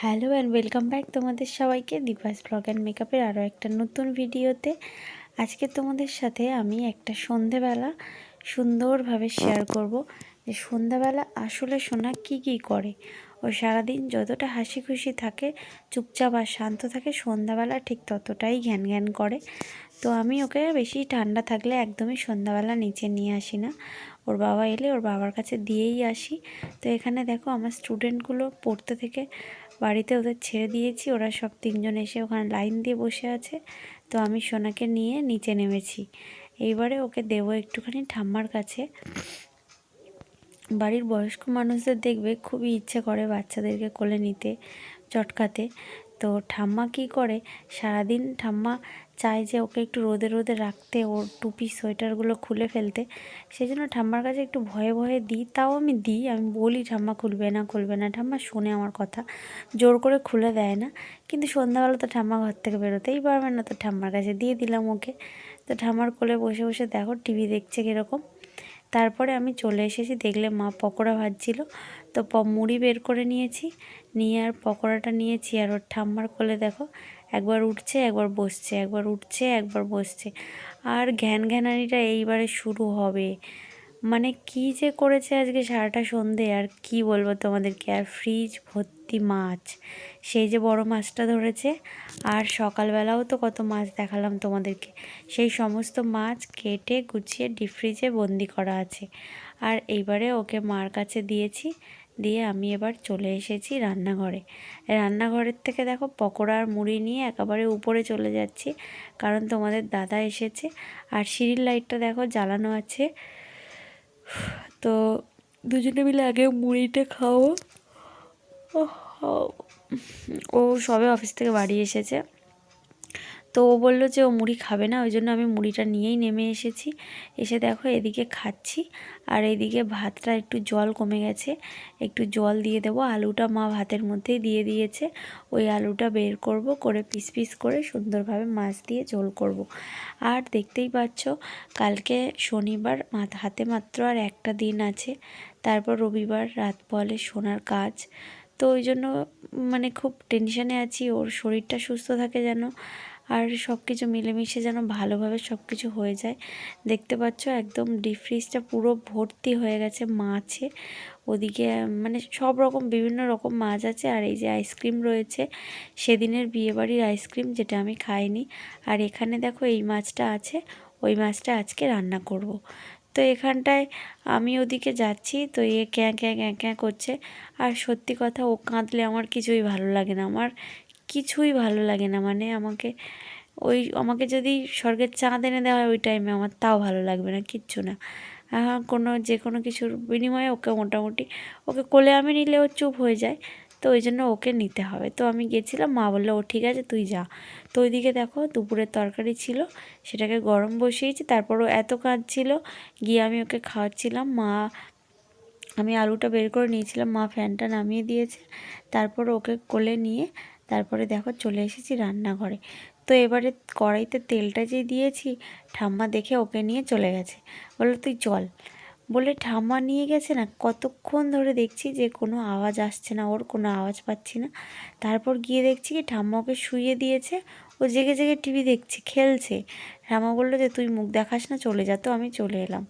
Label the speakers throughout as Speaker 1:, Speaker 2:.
Speaker 1: Hello and welcome back তোমাদের সবাইকে Deepa's blog and মেকআপের আরও একটা নতুন ভিডিওতে। আজকে তোমাদের সাথে আমি একটা সন্ধেবেলা সুন্দরভাবে শেয়ার করব। যে সন্ধ্যাবেলা আসলে সোনা কি কি করে? ও সারাদিন যতটা হাসি খুশি থাকে, চুপচাপ আর শান্ত থাকে সন্ধ্যাবেলা ঠিক ততটাই ঘ্যান ঘ্যান করে। তো আমি ওকে বেশি ঠান্ডা থাকলে একদমই সন্ধ্যাবেলা নিচে নিয়ে আসি না। ওর বাবা এলে ওর বাবার কাছে দিয়েই আসি। তো এখানে দেখো আমার স্টুডেন্টগুলো পড়তে থেকে বাড়িতে ওদের ছেড়ে দিয়েছি। ওরা সব তিনজন এসে ওখানে লাইন দিয়ে বসে আছে। তো আমি সোনাকে নিয়ে নিচে নেমেছি। এইবারে ওকে দেবো একটুখানি ঠাম্মার কাছে। বাড়ির বয়স্ক মানুষদের দেখবে খুবই ইচ্ছে করে বাচ্চাদেরকে কোলে নিতে, চটকাতে। তো ঠাম্মা কি করে? সারাদিন ঠাম্মা চায় যে ওকে একটু রোদে রোদে রাখতে, ওর টুপি, সোয়েটারগুলো খুলে ফেলতে। সেই জন্য ঠাম্মার কাছে একটু ভয়ে ভয়ে দিই। তাও আমি দিই, আমি বলি, ঠাম্মা খুলবে না খুলবে না। ঠাম্মা শোনে আমার কথা, জোর করে খুলে দেয় না। কিন্তু সন্ধ্যাবেলা তো ঠাম্মা ঘর থেকে বেরোতেই পারবে না, তো ঠাম্মার কাছে দিয়ে দিলাম ওকে। তো ঠাম্মার কোলে বসে বসে দেখো, টিভি দেখছে কীরকম। তারপরে আমি চলে এসেছি, দেখলে মা পকোড়া ভাজছিল। তো মুড়ি বের করে নিয়েছি। নিয়ে আর পকোড়াটা নিয়েছি আর ওর ঠাম্মার কোলে দেখো, একবার উঠছে, একবার বসছে, একবার উঠছে, একবার বসছে। আর ঘ্যান ঘ্যানানিটা এইবারে শুরু হবে। মানে কি যে করেছে আজকে সারাটা সন্ধে, আর কি বলব তোমাদেরকে? আর ফ্রিজ ভর্তি মাছ। সেই যে বড় মাছটা ধরেছে, আর সকালবেলাও তো কত মাছ দেখালাম তোমাদেরকে। সেই সমস্ত মাছ কেটে, গুছিয়ে ডিপ ফ্রিজে বন্দি করা আছে। আর এইবারে ওকে মার কাছে দিয়েছি। দিয়ে আমি এবার চলে এসেছি রান্নাঘরে। রান্নাঘরের থেকে দেখো পকোড়া আর মুড়ি নিয়ে একেবারে উপরে চলে যাচ্ছি, কারণ তোমাদের দাদা এসেছে আর সিঁড়ির লাইটটা দেখো জ্বালানো আছে। তো দুজনে মিলে আগে মুড়িটা খাও ও সবে অফিস থেকে বাড়ি এসেছে। তো ও বলল যে ও মুড়ি খাবে না, ওই জন্য আমি মুড়িটা নিয়েই নেমে এসেছি। এসে দেখো এদিকে খাচ্ছি, আর এদিকে ভাতটা একটু জল কমে গেছে। একটু জল দিয়ে দেবো, আলুটা মা ভাতের মধ্যেই দিয়ে দিয়েছে। ওই আলুটা বের করব, করে পিস পিস করে সুন্দরভাবে মাছ দিয়ে ঝোল করব। আর দেখতেই পাচ্ছ, কালকে শনিবার হাতে মাত্র আর একটা দিন আছে। তারপর রবিবার রাত পলে সোনার কাজ। তো ওই জন্য মানে খুব টেনশানে আছি, ওর শরীরটা সুস্থ থাকে যেন। আর সব কিছু মিলেমিশে যেন ভালোভাবে সব কিছু হয়ে যায়। দেখতে পাচ্ছ একদম ডিপ ফ্রিজটা পুরো ভর্তি হয়ে গেছে মাছে। ওদিকে মানে সব রকম বিভিন্ন রকম মাছ আছে আর এই যে আইসক্রিম রয়েছে, সেদিনের বিয়েবাড়ির আইসক্রিম যেটা আমি খাইনি। আর এখানে দেখো এই মাছটা আছে, ওই মাছটা আজকে রান্না করব। তো এখানটায় আমি ওদিকে যাচ্ছি, তো এ ক্যাঁ ক্যাঁ ক্যাঁ ক্যাঁ করছে। আর সত্যি কথা ও কাঁদলে আমার কিছুই ভালো লাগে না। আমার কিছুই ভালো লাগে না। মানে আমাকে ওই, আমাকে যদি স্বর্গের চাঁদ এনে দেওয়া হয় ওই টাইমে আমার তাও ভালো লাগবে না, কিচ্ছু না। কোনো যে কোনো কিছুর বিনিময়ে ওকে মোটামুটি, ওকে কোলে আমি নিলে ও চুপ হয়ে যায়, তো ওই জন্য ওকে নিতে হবে। তো আমি গেছিলাম, মা বলল, ও, ঠিক আছে, তুই যা। তো ওইদিকে দেখো দুপুরের তরকারি ছিল, সেটাকে গরম বসিয়েছি তারপরও এত কাজ ছিল গিয়ে আমি ওকে খাওয়াচ্ছিলাম, মা, আমি আলুটা বের করে নিয়েছিলাম, মা ফ্যানটা নামিয়ে দিয়েছে, তারপর ওকে কোলে নিয়ে তারপরে দেখো চলে এসেছি রান্নাঘরে। তো এবারে কড়াইতে তেলটা যে দিয়েছি, ঠাম্মা দেখে ওকে নিয়ে চলে গেছে। বলল, তুই চল। বলে ঠাম্মা নিয়ে গেছে না, কতক্ষণ ধরে দেখছি যে কোনো আওয়াজ আসছে না, ওর কোনো আওয়াজ পাচ্ছি না। তারপর গিয়ে দেখছি কি ঠাম্মা ওকে শুয়ে দিয়েছে, ও জেগে জেগে টিভি দেখছে, খেলছে। ঠাম্মা বলল যে, তুই মুখ দেখাস না, চলে যা। তো আমি চলে এলাম।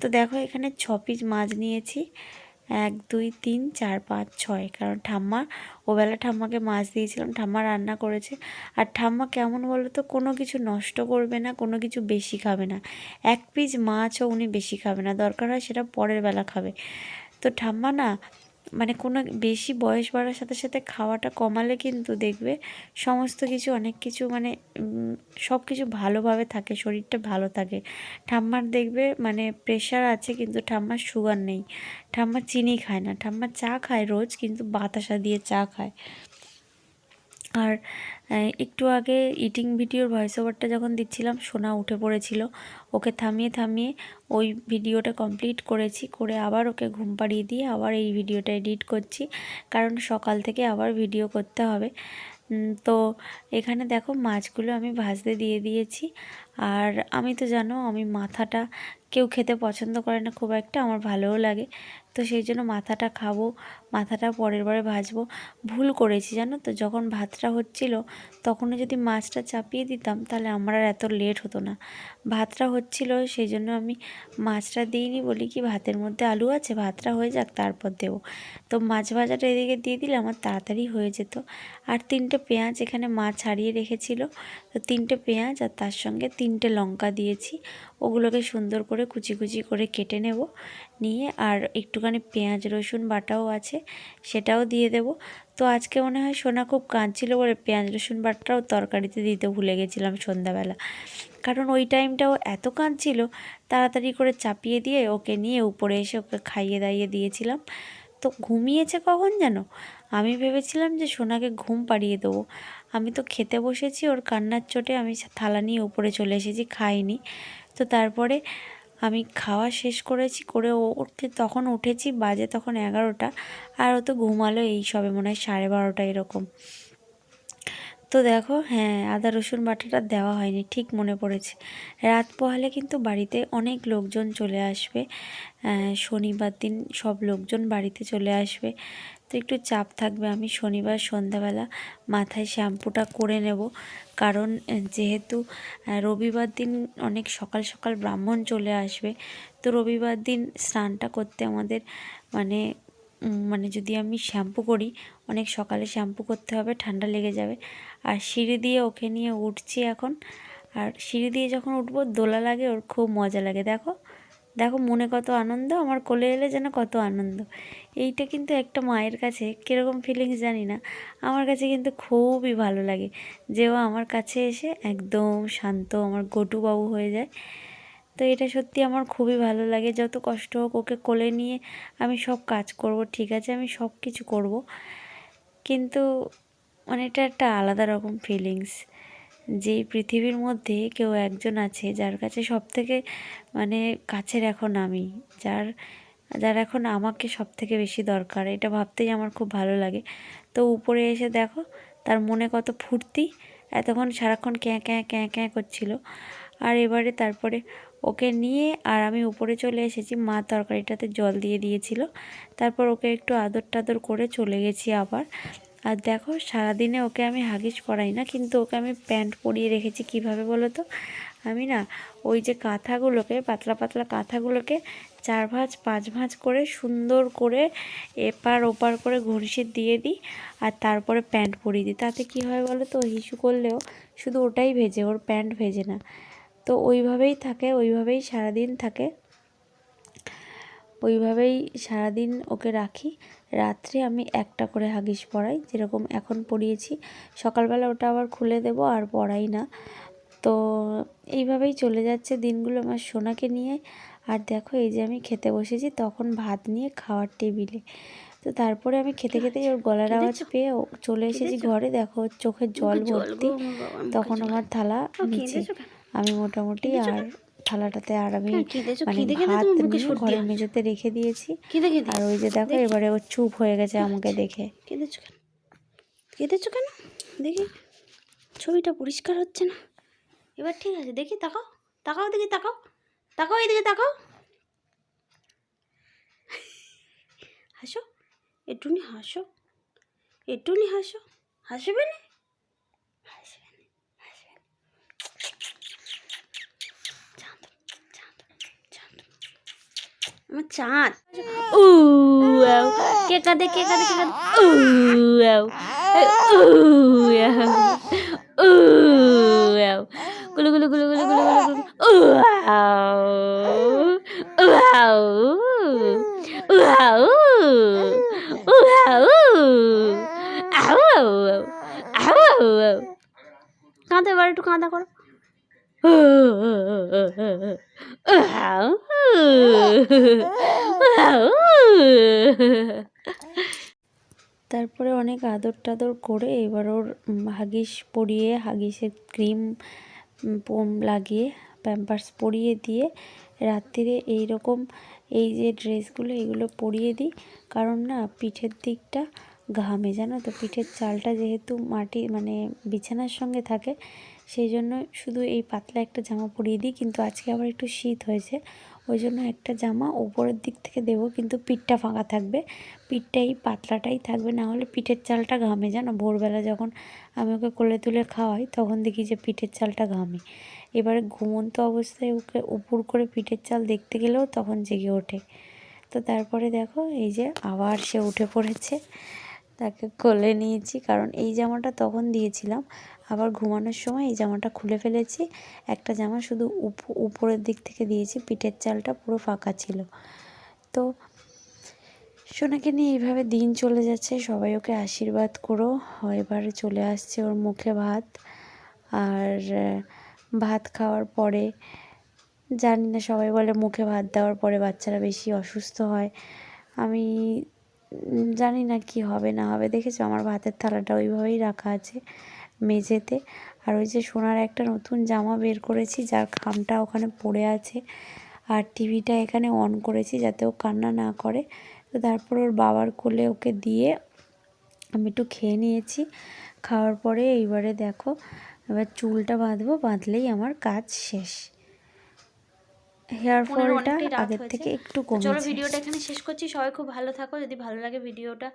Speaker 1: তো দেখো এখানে ছ পিস মাছ নিয়েছি। এক, দুই, তিন, চার, পাঁচ, ছয়। কারণ ঠাম্মা, ওবেলা ঠাম্মাকে মাছ দিয়েছিলাম, ঠাম্মা রান্না করেছে। আর ঠাম্মা কেমন বলো তো কোনো কিছু নষ্ট করবে না, কোনো কিছু বেশি খাবে না। এক পিস মাছও উনি বেশি খাবে না। দরকার হয় সেটা পরের বেলা খাবে। তো ঠাম্মা না মানে কোনো বেশি বয়স বাড়ার সাথে সাথে খাওয়াটা কমালে কিন্তু দেখবে সমস্ত কিছু অনেক কিছু মানে সব কিছু ভালোভাবে থাকে, শরীরটা ভালো থাকে। ঠাম্মার দেখবে মানে প্রেশার আছে কিন্তু ঠাম্মার সুগার নেই। ঠাম্মা চিনি খায় না। ঠাম্মা চা খায় রোজ কিন্তু বাতাসা দিয়ে চা খায়। আর একটু আগে ইটিং ভিডিওর ভয়েস ওভারটা যখন দিচ্ছিলাম, সোনা উঠে পড়েছিল। ওকে থামিয়ে থামিয়ে ওই ভিডিওটা কমপ্লিট করেছি, করে আবার ওকে ঘুম পাড়িয়ে দিয়ে আবার এই ভিডিওটা এডিট করছি। কারণ সকাল থেকে আবার ভিডিও করতে হবে। তো এখানে দেখো মাছগুলো আমি ভাজতে দিয়ে দিয়েছি। আর আমি তো জানো আমি মাথাটা কেউ খেতে পছন্দ করে না, খুব একটা, আমার ভালোও লাগে। তো সেই জন্য মাথাটা খাব, মাথাটা পরের বারে ভাজবো। ভুল করেছি জানো তো, যখন ভাতটা হচ্ছিল, তখনও যদি মাছটা চাপিয়ে দিতাম, তাহলে আমার আর এত লেট হতো না। ভাতটা হচ্ছিল, সেই জন্য আমি মাছটা দিইনি বলি কি, ভাতের মধ্যে আলু আছে, ভাতটা হয়ে যাক, তারপর দেবো। তো মাছ ভাজাটা এদিকে দিয়ে দিলে আমার তাড়াতাড়ি হয়ে যেত। আর তিনটে পেঁয়াজ এখানে মাছ ছাড়িয়ে রেখেছিল। তো তিনটে পেঁয়াজ আর তার সঙ্গে তিনটে লঙ্কা দিয়েছি। ওগুলোকে সুন্দর করে কুচি কুচি করে কেটে নেব। নিয়ে আর একটুখানি পেঁয়াজ, রসুন বাটাও আছে, সেটাও দিয়ে দেব। তো আজকে মনে হয় সোনা খুব কাঁদছিল বলে পেঁয়াজ, রসুন বাটাও তরকারিতে দিতে ভুলে গেছিলাম সন্ধ্যাবেলা। কারণ ওই টাইমটাও এত কাঁদছিল, তাড়াতাড়ি করে চাপিয়ে দিয়ে ওকে নিয়ে উপরে এসে ওকে খাইয়ে দাইয়ে দিয়েছিলাম। তো ঘুমিয়েছে কখন যেন? আমি ভেবেছিলাম যে সোনাকে ঘুম পাড়িয়ে দেবো। আমি তো খেতে বসেছি, ওর কান্নার চোটে আমি থালা নিয়ে উপরে চলে এসেছি, খাইনি। তো তারপরে আমি খাওয়া শেষ করেছি, করে ও উঠতে তখন উঠেছি, বাজে তখন এগারোটা, আর ও তো ঘুমালো এই সবে, মনে হয় সাড়ে বারোটা এরকম। তো দেখো হ্যাঁ আদা, রসুন বাটাটা দেওয়া হয়নি, ঠিক মনে পড়েছে। রাত পোহালে কিন্তু বাড়িতে অনেক লোকজন চলে আসবে। শনিবার দিন সব লোকজন বাড়িতে চলে আসবে। তো একটু চাপ থাকবে, আমি শনিবার সন্ধ্যাবেলা মাথায় শ্যাম্পুটা করে নেব। কারণ যেহেতু রবিবার দিন অনেক সকাল সকাল ব্রাহ্মণ চলে আসবে। তো রবিবার দিন স্নানটা করতে আমাদের মানে মানে যদি আমি শ্যাম্পু করি, অনেক সকালে শ্যাম্পু করতে হবে, ঠান্ডা লেগে যাবে। আর সিঁড়ি দিয়ে ওকে নিয়ে উঠছি এখন। আর সিঁড়ি দিয়ে যখন উঠবো, দোলা লাগে, ওর খুব মজা লাগে। দেখো দেখো মনে কত আনন্দ, আমার কোলে এলে যেন কত আনন্দ। এইটা কিন্তু একটা মায়ের কাছে কীরকম ফিলিংস জানি না। আমার কাছে কিন্তু খুবই ভালো লাগে যে ও আমার কাছে এসে একদম শান্ত, আমার গটুবাবু হয়ে যায়। তো এটা সত্যি আমার খুবই ভালো লাগে। যত কষ্ট হোক ওকে কোলে নিয়ে আমি সব কাজ করব, ঠিক আছে? আমি সব কিছু করব। কিন্তু মানে এটা একটা আলাদা রকম ফিলিংস যে পৃথিবীর মধ্যে কেউ একজন আছে যার কাছে সব থেকে মানে কাছের এখন আমি, যার যার এখন আমাকে সব থেকে বেশি দরকার। এটা ভাবতেই আমার খুব ভালো লাগে। তো উপরে এসে দেখো, তার মনে কত ফুর্তি, এতক্ষণ সারাক্ষণ ক্যাঁ ক্যাঁ ক্যাঁ ক্যাঁ করছিল। আর এবারে তারপরে ওকে নিয়ে আর আমি উপরে চলে এসেছি। মা তরকারিটাতে জল দিয়ে দিয়েছিল। তারপর ওকে একটু আদর টাদর করে চলে গেছি আবার। আর দেখো, সারাদিনে ওকে আমি হাগিস পরাই না, কিন্তু ওকে আমি প্যান্ট পরিয়ে রেখেছি কীভাবে বলো তো? আমি না ওই যে কাঁথাগুলোকে, পাতলা পাতলা কাঁথাগুলোকে চার ভাঁজ, পাঁচ ভাঁজ করে সুন্দর করে এপার ওপার করে ঘুরশির দিয়ে দিই আর তারপরে প্যান্ট পরিয়ে দিই। তাতে কি হয় বলো তো, হিসু করলেও শুধু ওটাই ভেজে, ওর প্যান্ট ভেজে না। তো ওইভাবেই থাকে ওইভাবেই সারাদিন থাকে। ওইভাবেই সারাদিন ওকে রাখি। রাত্রে আমি একটা করে হাগিস পরাই যেরকম এখন পরিয়েছি। সকালবেলা ওটা আবার খুলে দেব আর পরাই না। তো এইভাবেই চলে যাচ্ছে দিনগুলো আমার সোনাকে নিয়ে। আর দেখো এই যে আমি খেতে বসেছি তখন ভাত নিয়ে খাওয়ার টেবিলে। তো তারপরে আমি খেতে খেতে ওর গলার আওয়াজ পেয়ে চলে এসেছি ঘরে। দেখো চোখের জল ভর্তি। তখন আমার থালা নিচে। আমি মোটামুটি আর থালাটাতে আর আমি মানে ভাত নিয়ে ঘরের মেঝেতে রেখে দিয়েছি। আর ওই যে দেখো এবারে ও চুপ হয়ে গেছে আমাকে দেখে।
Speaker 2: কেঁদেছো কেন? কেঁদেছো কেন? দেখি। ছবিটা পরিষ্কার হচ্ছে না। এবার ঠিক আছে দেখি তাকাও। তাকাও দেখি তাকাও। তাকাও এদিকে তাকাও। হাসো। একটুনি হাসো। একটুনি হাসো। হাসবে না হাসবে না হাসবে না চাঁদ চাঁদ চাঁদ আমার চাঁদ। উ কে কাঁদে কে কাঁদে কে কাঁদে? উ উ গুলু গুলু গুলু গুলু গুলু গুলু উ আও উ আও উ আও উ আও আও আও আও আও কাঁদে এবার একটু কাঁদা করো।
Speaker 1: তারপরে অনেক আদর টাদর করে এবার ওর হাগিস পরিয়ে, হাগিসের ক্রিম পোম লাগিয়ে প্যাম্পার্স পরিয়ে দিয়ে রাত্রিরে এই রকম এই যে ড্রেসগুলো এগুলো পরিয়ে দিই। কারণ না, পিঠের দিকটা ঘামে, জানো তো? পিঠের চালটা যেহেতু মাটি মানে বিছানার সঙ্গে থাকে সেই জন্য শুধু এই পাতলা একটা জামা পরিয়ে দিই, কিন্তু আজকে আবার একটু শীত হয়েছে। ওই জন্য একটা জামা ওপরের দিক থেকে দেবো, কিন্তু পিঠটা ফাঁকা থাকবে। পিঠটা এই পাতলাটাই থাকবে, না হলে পিঠের চালটা ঘামে। জানো, ভোরবেলা যখন আমি ওকে কোলে তুলে খাওয়াই, তখন দেখি যে পিঠের চালটা ঘামে। এবারে ঘুমন্ত অবস্থায় ওকে উপুর করে পিঠের চাল দেখতে গেলেও তখন জেগে ওঠে। তো তারপরে দেখো, এই যে আবার সে উঠে পড়েছে। তাকে কোলে নিয়েছি, কারণ এই জামাটা তখন দিয়েছিলাম। আবার ঘুমানোর সময় এই জামাটা খুলে ফেলেছি। একটা জামা শুধু উপ- উপরের দিক থেকে দিয়েছি, পিঠের চালটা পুরো ফাঁকা ছিল। তো সোনাকে নিয়ে এইভাবে দিন চলে যাচ্ছে, সবাই ওকে আশীর্বাদ করো। এবারে চলে আসছে ওর মুখে ভাত। আর ভাত খাওয়ার পরে, জানি না, সবাই বলে মুখে ভাত দেওয়ার পরে বাচ্চারা বেশি অসুস্থ হয়। আমি জানি না কি হবে না হবে, দেখেছ? আমার ভাতের থালাটা ওইভাবেই রাখা আছে। মেঝেতে। আর ওই যে সোনার একটা নতুন জামা বের করেছি যার খামটা ওখানে পড়ে আছে। আর টিভিটা এখানে অন করেছি যাতে ও কান্না না করে। তো তারপর ওর বাবার কোলে ওকে দিয়ে আমি একটু খেয়ে নিয়েছি। খাওয়ার পরে এইবারে দেখো এবার চুলটা বাঁধবো বাঁধলেই আমার কাজ শেষ। হেয়ার ফলটা আগের থেকে একটু
Speaker 2: চলো
Speaker 1: কমেছে।
Speaker 2: ভিডিওটা এখানে শেষ করছি। সবাই খুব ভালো থাকো। যদি ভালো লাগে ভিডিওটা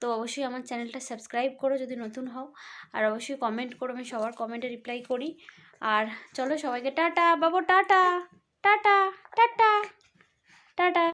Speaker 2: তো অবশ্যই আমার চ্যানেলটা সাবস্ক্রাইব করো যদি নতুন হও। আর অবশ্যই কমেন্ট করো, আমি সবার কমেন্টে রিপ্লাই করি। আর চলো সবাইকে টাটা, বাবু টাটা টাটা টাটা টাটা।